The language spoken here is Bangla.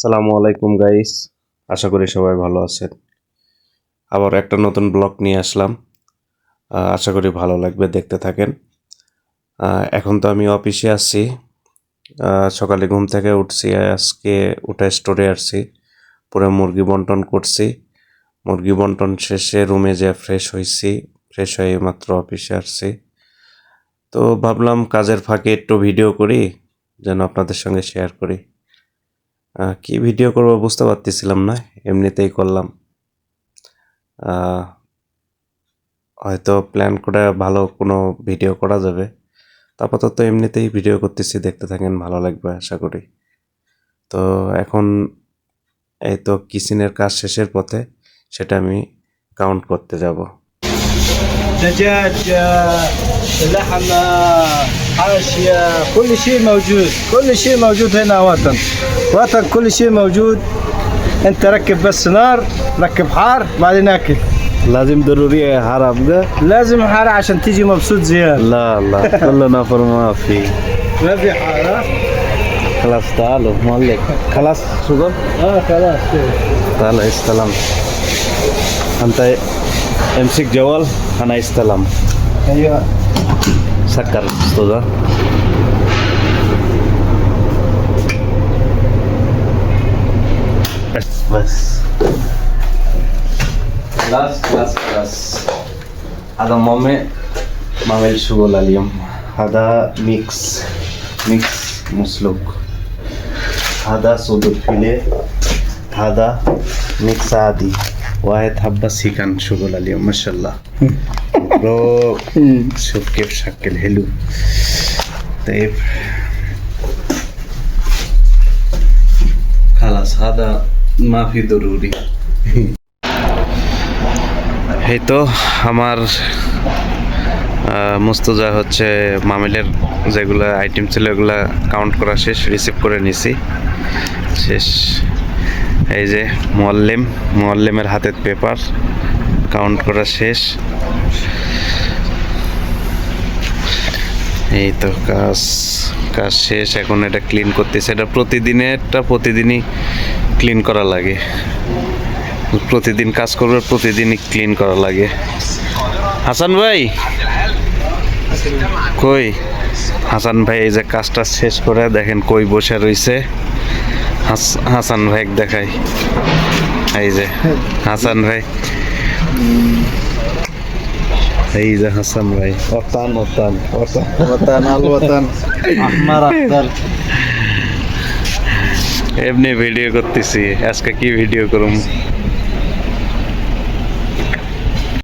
সালামু আলাইকুম গাইস আশা করি সবাই ভালো আছেন। আবার একটা নতুন ব্লগ নিয়ে আসলাম। আশা করি ভালো লাগবে, দেখতে থাকেন। এখন তো আমি অফিসে আসছি সকালে ঘুম থেকে উঠছি, আজকে উঠে স্টোরে আসছি। পরে মুরগি বন্টন করছি। মুরগি বন্টন শেষে রুমে যে ফ্রেশ হয়েছি ফ্রেশ হয়ে মাত্র অফিসে আসছি। তো ভাবলাম কাজের ফাঁকে একটু ভিডিও করি, যেন আপনাদের সঙ্গে শেয়ার করি। কি ভিডিও করব বুঝতে পারতেছিলাম না, এমনিতেই করলাম। হয়তো প্ল্যান করে ভালো কোনো ভিডিও করা যাবে। আপাতত এমনিতেই ভিডিও করতেছি, দেখতে থাকেন, ভালো লাগবে আশা করি। তো এখন এই তো কিচেনের কাজ শেষের পথে, সেটা আমি কাউন্ট করতে যাব। دجاج لحم آه، حاشية كل شيء موجود كل شيء موجود هنا وطن. وطن كل شيء موجود. انت ركب بس نار ركب حار بعدين أكل. لازم ضروري حرام ده؟ لازم حار عشان تيجي مبسوط زيادة لا لا. كلنا فرما في. ما في حار خلاص تعالوا. مالك خلاص شكرا آه خلاص. تعال استلم. انت امسك جوال أنا استلم. ايوه سكر استاذ بس بس خلاص خلاص خلاص هذا مامي مامي الشغل اليوم هذا ميكس ميكس مسلوق هذا صدور فيليه هذا ميكس عادي واحد حبة سيكن شغل اليوم ما شاء الله برو شوف كيف شكل حلو طيب خلاص هذا ما في ضروري এই তো আমার আহ, মুস্তজা হচ্ছে মামিলের যেগুলো আইটেম ছিল এগুলো কাউন্ট করা শেষ রিসিভ করে নিছি শেষ এই যে মোয়াল্লেম মোয়াল্লেমের হাতের পেপার কাউন্ট করা শেষ। এই তো কাজ কাজ শেষ, এখন এটা ক্লিন করতেছে। এটা প্রতিদিনেরটা, প্রতিদিনই ক্লিন করা লাগে। প্রতিদিন কাজ করবে, প্রতিদিনই ক্লিন করা লাগে। হাসান ভাই? কই? হাসান ভাই, এই যে কাজটা শেষ করে দেখেন কই বসে হাস- হাসান ভাই দেখাই। এই যে, হাসান ভাই। এই যে হাসান ভাই অতান অতান অতান। আল অতান আমার আক্তার এমনি ভিডিও করতেছি আজকে কি ভিডিও করুম?